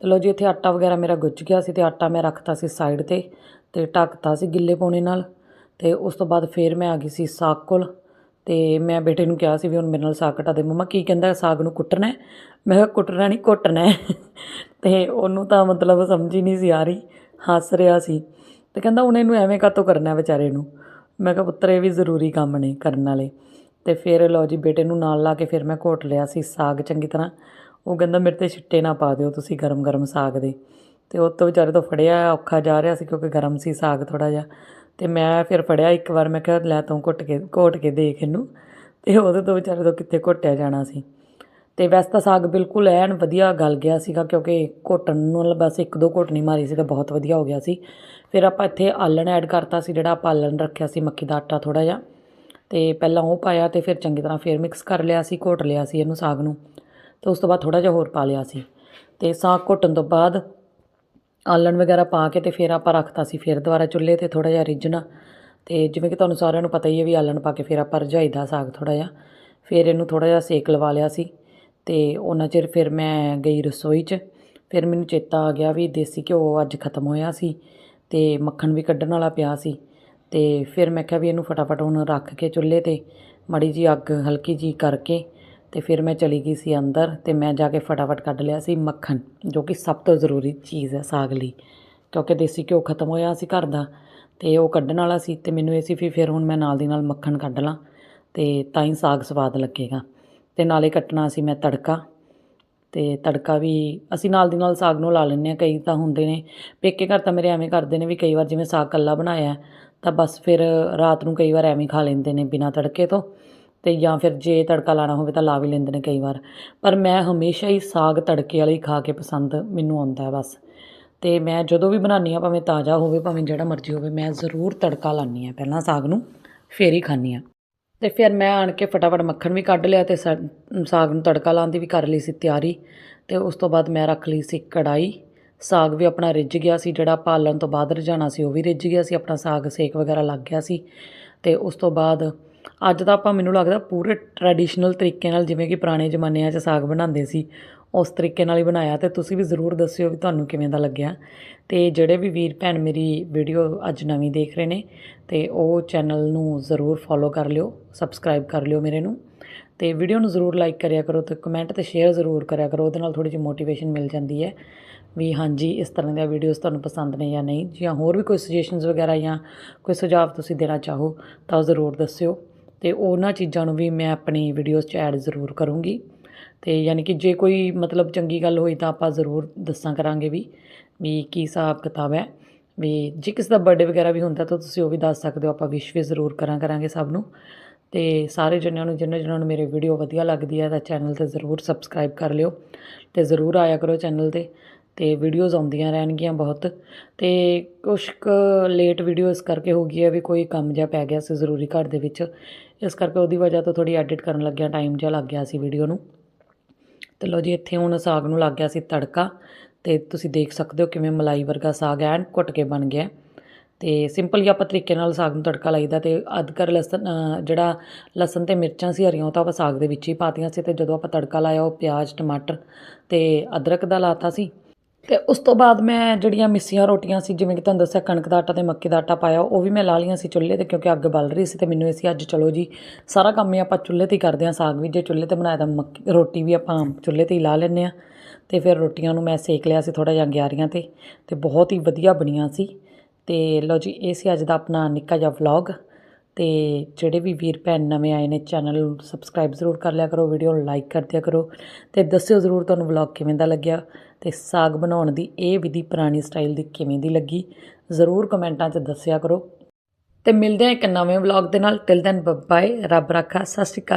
ਤੇ ਲਓ ਜੀ, ਇੱਥੇ ਆਟਾ ਵਗੈਰਾ ਮੇਰਾ ਗੁੱਝ ਗਿਆ ਸੀ ਅਤੇ ਆਟਾ ਮੈਂ ਰੱਖਤਾ ਸੀ ਸਾਈਡ 'ਤੇ ਅਤੇ ਢੱਕਤਾ ਸੀ ਗਿੱਲੇ ਪਾਉਣੇ ਨਾਲ। ਅਤੇ ਉਸ ਤੋਂ ਬਾਅਦ ਫਿਰ ਮੈਂ ਆ ਗਈ ਸੀ ਸਾਗ ਕੋਲ ਅਤੇ ਮੈਂ ਬੇਟੇ ਨੂੰ ਕਿਹਾ ਸੀ ਵੀ ਹੁਣ ਮੇਰੇ ਨਾਲ ਸਾਗ ਕਟਾ ਦੇ। ਮੰਮਾ ਕੀ ਕਹਿੰਦਾ ਸਾਗ ਨੂੰ ਕੁੱਟਣਾ ਮੈਂ ਕਿਹਾ ਕੁੱਟਣਾ ਨਹੀਂ ਘੁੱਟਣਾ ਅਤੇ ਉਹਨੂੰ ਤਾਂ ਮਤਲਬ ਸਮਝ ਹੀ ਨਹੀਂ ਸੀ ਆ ਰਹੀ, ਹੱਸ ਰਿਹਾ ਸੀ। ਅਤੇ ਕਹਿੰਦਾ ਹੁਣ ਇਹਨੂੰ ਐਵੇਂ ਕਾਤੋਂ ਕਰਨਾ ਵਿਚਾਰੇ ਨੂੰ? ਮੈਂ ਕਿਹਾ ਪੁੱਤਰ ਇਹ ਵੀ ਜ਼ਰੂਰੀ ਕੰਮ ਨੇ ਕਰਨ ਵਾਲੇ। ਅਤੇ ਫਿਰ ਲਓ ਜੀ ਬੇਟੇ ਨੂੰ ਨਾਲ ਲਾ ਕੇ ਫਿਰ ਮੈਂ ਘੋਟ ਲਿਆ ਸੀ ਸਾਗ ਚੰਗੀ ਤਰ੍ਹਾਂ। ਉਹ ਕਹਿੰਦਾ ਮੇਰੇ 'ਤੇ ਛਿੱਟੇ ਨਾ ਪਾ ਦਿਓ ਤੁਸੀਂ ਗਰਮ ਗਰਮ ਸਾਗ ਦੇ। ਅਤੇ ਉਹ ਤੋਂ ਵਿਚਾਰੇ ਤੋਂ ਫੜਿਆ, ਔਖਾ ਜਾ ਰਿਹਾ ਸੀ ਕਿਉਂਕਿ ਗਰਮ ਸੀ ਸਾਗ ਥੋੜ੍ਹਾ ਜਿਹਾ। ਅਤੇ ਮੈਂ ਫਿਰ ਫੜਿਆ ਇੱਕ ਵਾਰ, ਮੈਂ ਕਿਹਾ ਲੈ ਤੂੰ ਘੁੱਟ ਕੇ, ਘੋਟ ਕੇ ਦੇਖ ਇਹਨੂੰ। ਅਤੇ ਉਹਦੇ ਤੋਂ ਵਿਚਾਰੇ ਤੋਂ ਕਿੱਥੇ ਘੋਟਿਆ ਜਾਣਾ ਸੀ। ਅਤੇ ਵੈਸੇ ਤਾਂ ਸਾਗ ਬਿਲਕੁਲ ਐਨ ਵਧੀਆ ਗਲ ਗਿਆ ਸੀਗਾ, ਕਿਉਂਕਿ ਘੋਟਣ ਨਾਲ ਬਸ ਇੱਕ ਦੋ ਘੋਟਣੀ ਮਾਰੀ ਸੀ ਤਾਂ ਬਹੁਤ ਵਧੀਆ ਹੋ ਗਿਆ ਸੀ। ਫਿਰ ਆਪਾਂ ਇੱਥੇ ਆਲਣ ਐਡ ਕਰਤਾ ਸੀ, ਜਿਹੜਾ ਆਪਾਂ ਆਲਣ ਰੱਖਿਆ ਸੀ ਮੱਕੀ ਦਾ ਆਟਾ ਥੋੜ੍ਹਾ ਜਿਹਾ। ਅਤੇ ਪਹਿਲਾਂ ਉਹ ਪਾਇਆ ਅਤੇ ਫਿਰ ਚੰਗੀ ਤਰ੍ਹਾਂ ਫਿਰ ਮਿਕਸ ਕਰ ਲਿਆ ਸੀ, ਘੋਟ ਲਿਆ ਸੀ ਇਹਨੂੰ ਸਾਗ ਨੂੰ। ਅਤੇ ਉਸ ਤੋਂ ਬਾਅਦ ਥੋੜ੍ਹਾ ਜਿਹਾ ਹੋਰ ਪਾ ਲਿਆ ਸੀ। ਅਤੇ ਸਾਗ ਘੋਟਣ ਤੋਂ ਬਾਅਦ ਆਲਣ ਵਗੈਰਾ ਪਾ ਕੇ ਅਤੇ ਫਿਰ ਆਪਾਂ ਰੱਖਤਾ ਸੀ, ਫਿਰ ਦੁਬਾਰਾ ਚੁੱਲ੍ਹੇ 'ਤੇ ਥੋੜ੍ਹਾ ਜਿਹਾ ਰਿੱਝਣਾ। ਅਤੇ ਜਿਵੇਂ ਕਿ ਤੁਹਾਨੂੰ ਸਾਰਿਆਂ ਨੂੰ ਪਤਾ ਹੀ ਹੈ ਵੀ ਆਲਣ ਪਾ ਕੇ ਫਿਰ ਆਪਾਂ ਰਝਾਈਦਾ ਸਾਗ ਥੋੜ੍ਹਾ ਜਿਹਾ। ਫਿਰ ਇਹਨੂੰ ਥੋੜ੍ਹਾ ਜਿਹਾ ਸੇਕ ਲਵਾ ਲਿਆ ਸੀ ਅਤੇ ਉਹਨਾਂ ਚਿਰ ਫਿਰ ਮੈਂ ਗਈ ਰਸੋਈ 'ਚ। ਫਿਰ ਮੈਨੂੰ ਚੇਤਾ ਆ ਗਿਆ ਵੀ ਦੇਸੀ ਘਿਓ ਅੱਜ ਖਤਮ ਹੋਇਆ ਸੀ ਅਤੇ ਮੱਖਣ ਵੀ ਕੱਢਣ ਵਾਲਾ ਪਿਆ ਸੀ। ਅਤੇ ਫਿਰ ਮੈਂ ਕਿਹਾ ਵੀ ਇਹਨੂੰ ਫਟਾਫਟ ਹੁਣ ਰੱਖ ਕੇ ਚੁੱਲ੍ਹੇ 'ਤੇ, ਮਾੜੀ ਜੀ ਅੱਗ ਹਲਕੀ ਜੀ ਕਰਕੇ ਅਤੇ ਫਿਰ ਮੈਂ ਚਲੀ ਗਈ ਸੀ ਅੰਦਰ ਅਤੇ ਮੈਂ ਜਾ ਕੇ ਫਟਾਫਟ ਕੱਢ ਲਿਆ ਸੀ ਮੱਖਣ, ਜੋ ਕਿ ਸਭ ਤੋਂ ਜ਼ਰੂਰੀ ਚੀਜ਼ ਹੈ ਸਾਗ ਲਈ। ਕਿਉਂਕਿ ਦੇਸੀ ਘਿਓ ਖਤਮ ਹੋਇਆ ਸੀ ਘਰ ਦਾ ਅਤੇ ਉਹ ਕੱਢਣ ਵਾਲਾ ਸੀ ਅਤੇ ਮੈਨੂੰ ਇਹ ਸੀ ਵੀ ਫਿਰ ਹੁਣ ਮੈਂ ਨਾਲ ਦੀ ਨਾਲ ਮੱਖਣ ਕੱਢ ਲਾਂ ਅਤੇ ਤਾਂ ਹੀ ਸਾਗ ਸਵਾਦ ਲੱਗੇਗਾ। ਅਤੇ ਨਾਲੇ ਕੱਟਣਾ ਸੀ ਮੈਂ ਤੜਕਾ ਅਤੇ ਤੜਕਾ ਵੀ ਅਸੀਂ ਨਾਲ ਦੀ ਨਾਲ ਸਾਗ ਨੂੰ ਲਾ ਲੈਂਦੇ ਹਾਂ, ਕਈ ਤਾਂ ਹੁੰਦੇ ਨੇ, ਪੇਕੇ ਘਰ ਤਾਂ ਮੇਰੇ ਐਵੇਂ ਕਰਦੇ ਨੇ ਵੀ ਕਈ ਵਾਰ ਜਿਵੇਂ ਸਾਗ ਕੱਲਾ ਬਣਾਇਆ ਤਾਂ ਬਸ ਫਿਰ ਰਾਤ ਨੂੰ ਕਈ ਵਾਰ ਐਵੇਂ ਖਾ ਲੈਂਦੇ ਨੇ ਬਿਨਾਂ ਤੜਕੇ ਤੋਂ। ਅਤੇ ਜਾਂ ਫਿਰ ਜੇ ਤੜਕਾ ਲਾਉਣਾ ਹੋਵੇ ਤਾਂ ਲਾ ਵੀ ਲੈਂਦੇ ਨੇ ਕਈ ਵਾਰ। ਪਰ ਮੈਂ ਹਮੇਸ਼ਾ ਹੀ ਸਾਗ ਤੜਕੇ ਵਾਲਾ ਹੀ ਖਾ ਕੇ ਪਸੰਦ ਮੈਨੂੰ ਆਉਂਦਾ ਬਸ। ਅਤੇ ਮੈਂ ਜਦੋਂ ਵੀ ਬਣਾਉਂਦੀ ਹਾਂ, ਭਾਵੇਂ ਤਾਜ਼ਾ ਹੋਵੇ, ਭਾਵੇਂ ਜਿਹੜਾ ਮਰਜ਼ੀ ਹੋਵੇ, ਮੈਂ ਜ਼ਰੂਰ ਤੜਕਾ ਲਾਉਂਦੀ ਹਾਂ ਪਹਿਲਾਂ ਸਾਗ ਨੂੰ, ਫਿਰ ਹੀ ਖਾਂਦੀ ਹਾਂ। ਅਤੇ ਫਿਰ ਮੈਂ ਆਣ ਕੇ ਫਟਾਫਟ ਮੱਖਣ ਵੀ ਕੱਢ ਲਿਆ ਅਤੇ ਸਾਗ ਨੂੰ ਤੜਕਾ ਲਾਉਣ ਦੀ ਵੀ ਕਰ ਲਈ ਸੀ ਤਿਆਰੀ। ਅਤੇ ਉਸ ਤੋਂ ਬਾਅਦ ਮੈਂ ਰੱਖ ਲਈ ਸੀ ਕੜਾਈ ਸਾਗ ਵੀ ਆਪਣਾ ਰਿੱਝ ਗਿਆ ਸੀ, ਜਿਹੜਾ ਪਾਲਣ ਤੋਂ ਬਾਅਦ ਰਝਾਣਾ ਸੀ ਉਹ ਵੀ ਰਿੱਝ ਗਿਆ ਸੀ, ਆਪਣਾ ਸਾਗ ਸੇਕ ਵਗੈਰਾ ਲੱਗ ਗਿਆ ਸੀ। ਅਤੇ ਉਸ ਤੋਂ ਬਾਅਦ ਅੱਜ ਤਾਂ ਆਪਾਂ ਮੈਨੂੰ ਲੱਗਦਾ ਪੂਰੇ ਟਰੈਡੀਸ਼ਨਲ ਤਰੀਕੇ ਨਾਲ ਜਿਵੇਂ ਕਿ ਪੁਰਾਣੇ ਜ਼ਮਾਨਿਆਂ 'ਚ ਸਾਗ ਬਣਾਉਂਦੇ ਸੀ, ਉਸ ਤਰੀਕੇ ਨਾਲ ਹੀ ਬਣਾਇਆ ਤੇ ਤੁਸੀਂ ਵੀ ਜ਼ਰੂਰ ਦੱਸਿਓ ਵੀ ਤੁਹਾਨੂੰ ਕਿਵੇਂ ਦਾ ਲੱਗਿਆ। ਤੇ ਜਿਹੜੇ ਵੀ ਵੀਰ ਭੈਣ ਮੇਰੀ ਵੀਡੀਓ ਅੱਜ ਨਵੀਂ ਦੇਖ ਰਹੇ ਨੇ, ਤੇ ਉਹ ਚੈਨਲ ਨੂੰ ਜ਼ਰੂਰ ਫੋਲੋ ਕਰ ਲਿਓ ਸਬਸਕ੍ਰਾਈਬ ਕਰ ਲਿਓ ਮੇਰੇ ਨੂੰ। ਤੇ ਵੀਡੀਓ ਨੂੰ ਜ਼ਰੂਰ ਲਾਈਕ ਕਰਿਆ ਕਰੋ ਤੇ ਕਮੈਂਟ ਤੇ ਸ਼ੇਅਰ ਜ਼ਰੂਰ ਕਰਿਆ ਕਰੋ, ਉਹਦੇ ਨਾਲ ਥੋੜੀ ਜਿਹੀ ਮੋਟੀਵੇਸ਼ਨ ਮਿਲ ਜਾਂਦੀ ਹੈ ਵੀ ਹਾਂਜੀ, ਇਸ ਤਰ੍ਹਾਂ ਦੀਆਂ ਵੀਡੀਓਜ਼ ਤੁਹਾਨੂੰ ਪਸੰਦ ਨੇ ਜਾਂ ਨਹੀਂ, ਜਾਂ ਹੋਰ ਵੀ ਕੋਈ ਸੁਜੈਸ਼ਨਸ ਵਗੈਰਾ ਜਾਂ ਕੋਈ ਸੁਝਾਅ ਤੁਸੀਂ ਦੇਣਾ ਚਾਹੋ ਤਾਂ ਉਹ ਜ਼ਰੂਰ ਦੱਸਿਓ। ਅਤੇ ਉਹਨਾਂ ਚੀਜ਼ਾਂ ਨੂੰ ਵੀ ਮੈਂ ਆਪਣੀ ਵੀਡੀਓਜ਼ 'ਚ ਐਡ ਜ਼ਰੂਰ ਕਰੂੰਗੀ। ਅਤੇ ਯਾਨੀ ਕਿ ਜੇ ਕੋਈ ਮਤਲਬ ਚੰਗੀ ਗੱਲ ਹੋਈ ਤਾਂ ਆਪਾਂ ਜ਼ਰੂਰ ਦੱਸਾਂ ਕਰਾਂਗੇ ਵੀ ਵੀ ਕੀ ਹਿਸਾਬ ਕਿਤਾਬ ਹੈ। ਵੀ ਜੇ ਕਿਸੇ ਦਾ ਬਰਥਡੇ ਵਗੈਰਾ ਵੀ ਹੁੰਦਾ ਤਾਂ ਤੁਸੀਂ ਉਹ ਵੀ ਦੱਸ ਸਕਦੇ ਹੋ, ਆਪਾਂ ਵਿਸ਼ ਵੀ ਜ਼ਰੂਰ ਕਰਾਂ ਕਰਾਂਗੇ ਸਭ ਨੂੰ। ਤੇ ਸਾਰੇ ਜਣਿਆਂ ਨੂੰ ਜਿਨ੍ਹਾਂ ਜਿਨ੍ਹਾਂ ਨੂੰ ਮੇਰੇ ਵੀਡੀਓ ਵਧੀਆ ਲੱਗਦੀ ਹੈ ਤਾਂ ਚੈਨਲ ਤੇ ਜ਼ਰੂਰ ਸਬਸਕ੍ਰਾਈਬ ਕਰ ਲਿਓ ਤੇ ਜ਼ਰੂਰ ਆਇਆ ਕਰੋ ਚੈਨਲ ਤੇ। ਤੇ ਵੀਡੀਓਜ਼ ਆਉਂਦੀਆਂ ਰਹਿਣਗੀਆਂ ਬਹੁਤ। ਤੇ ਕੁਛ ਕੁ ਲੇਟ ਵੀਡੀਓ ਇਸ ਕਰਕੇ ਹੋ ਗਈ ਹੈ ਵੀ ਕੋਈ ਕੰਮ ਜਿਹਾ ਪੈ ਗਿਆ ਸੀ ਜ਼ਰੂਰੀ ਘਰ ਦੇ ਵਿੱਚ। ਇਸ ਕਰਕੇ ਉਹਦੀ ਵਜ੍ਹਾ ਤੋਂ ਥੋੜੀ ਐਡਿਟ ਕਰਨ ਲੱਗਿਆ ਟਾਈਮ ਜਿਹਾ ਲੱਗ ਗਿਆ ਸੀ ਵੀਡੀਓ ਨੂੰ। ਤੇ ਲਓ ਜੀ, ਇੱਥੇ ਹੁਣ ਸਾਗ ਨੂੰ ਲੱਗ ਗਿਆ ਸੀ ਤੜਕਾ। ਤੇ ਤੁਸੀਂ ਦੇਖ ਸਕਦੇ ਹੋ ਕਿਵੇਂ ਮਲਾਈ ਵਰਗਾ ਸਾਗ ਐਨ ਘੁੱਟ ਕੇ ਬਣ ਗਿਆ। ਤੇ ਸਿੰਪਲ ਹੀ ਆਪਾਂ ਤਰੀਕੇ ਨਾਲ ਸਾਗ ਨੂੰ ਤੜਕਾ ਲਾਈਦਾ ਤੇ ਅਦਰਕ, ਲਸਣ ਜਿਹੜਾ ਲਸਣ ਤੇ ਮਿਰਚਾਂ ਸੀ ਹਰੀਆਂ, ਉਹ ਤਾਂ ਆਪਾਂ ਸਾਗ ਦੇ ਵਿੱਚ ਹੀ ਪਾਤੀਆਂ ਸੀ। ਤੇ ਜਦੋਂ ਆਪਾਂ ਤੜਕਾ ਲਾਇਆ, ਉਹ ਪਿਆਜ਼, ਟਮਾਟਰ ਤੇ ਅਦਰਕ ਦਾ ਲਾਤਾ ਸੀ। ਤੇ ਉਸ ਤੋਂ ਬਾਅਦ ਮੈਂ ਜਿਹੜੀਆਂ ਮਿੱਸੀਆਂ ਰੋਟੀਆਂ ਸੀ, ਜਿਵੇਂ ਕਿ ਤੁਹਾਨੂੰ ਦੱਸਿਆ, ਕਣਕ ਦਾ ਆਟਾ ਤੇ ਮੱਕੀ ਦਾ ਆਟਾ ਪਾਇਆ, ਉਹ ਵੀ ਮੈਂ ਲਾ ਲਈਆਂ ਸੀ ਚੁੱਲ੍ਹੇ ਤੇ ਕਿਉਂਕਿ ਅੱਗ ਬਲ ਰਹੀ ਸੀ ਤੇ ਮੈਨੂੰ ਇਹ ਸੀ, ਅੱਜ ਚਲੋ ਜੀ, ਸਾਰਾ ਕੰਮ ਹੀ ਆਪਾਂ ਚੁੱਲ੍ਹੇ ਤੇ ਹੀ ਕਰਦੇ ਹਾਂ, ਸਾਗ ਵੀ ਜੇ ਚੁੱਲ੍ਹੇ ਤੇ ਬਣਾਇਆ ਤਾਂ ਮੱਕੀ, ਰੋਟੀ ਵੀ ਆਪਾਂ ਚੁੱਲ੍ਹੇ ਤੇ ਹੀ ਲਾ ਲੈਂਦੇ ਹਾਂ। ਤੇ ਫਿਰ ਰੋਟੀਆਂ ਨੂੰ ਮੈਂ ਸੇਕ ਲਿਆ ਸੀ ਥੋੜਾ ਜਿਹਾ ਗਿਆਰੀਆਂ ਤੇ ਤੇ ਬਹੁਤ ਹੀ ਵਧੀਆ ਬਣੀਆਂ ਸੀ। ਤੇ ਲਓ ਜੀ, ਇਹ ਸੀ ਅੱਜ ਦਾ ਆਪਣਾ ਨਿੱਕਾ ਜਿਹਾ ਵਲੌਗ ਅਤੇ ਜਿਹੜੇ ਵੀ ਵੀਰ ਭੈਣ ਨਵੇਂ ਆਏ ਨੇ ਚੈਨਲ ਨੂੰ ਸਬਸਕ੍ਰਾਈਬ ਜ਼ਰੂਰ ਕਰ ਲਿਆ ਕਰੋ ਵੀਡੀਓ ਨੂੰ ਲਾਈਕ ਕਰ ਦਿਆ ਕਰੋ ਅਤੇ ਦੱਸਿਓ ਜ਼ਰੂਰ ਤੁਹਾਨੂੰ ਵਲੌਗ ਕਿਵੇਂ ਦਾ ਲੱਗਿਆ ਅਤੇ ਸਾਗ ਬਣਾਉਣ ਦੀ ਇਹ ਵਿਧੀ ਪੁਰਾਣੀ ਸਟਾਈਲ ਦੀ ਕਿਵੇਂ ਦੀ ਲੱਗੀ, ਜ਼ਰੂਰ ਕਮੈਂਟਾਂ 'ਚ ਦੱਸਿਆ ਕਰੋ। ਤੇ ਮਿਲਦੇ ਹਾਂ ਇੱਕ ਨਵੇਂ ਵਲੌਗ ਦੇ ਨਾਲ। ਤਿਲ ਦੈਨ ਬਾਏ ਰੱਬ ਰੱਖਾ। ਸਤਿ ਸ਼੍ਰੀ ਅਕਾਲ।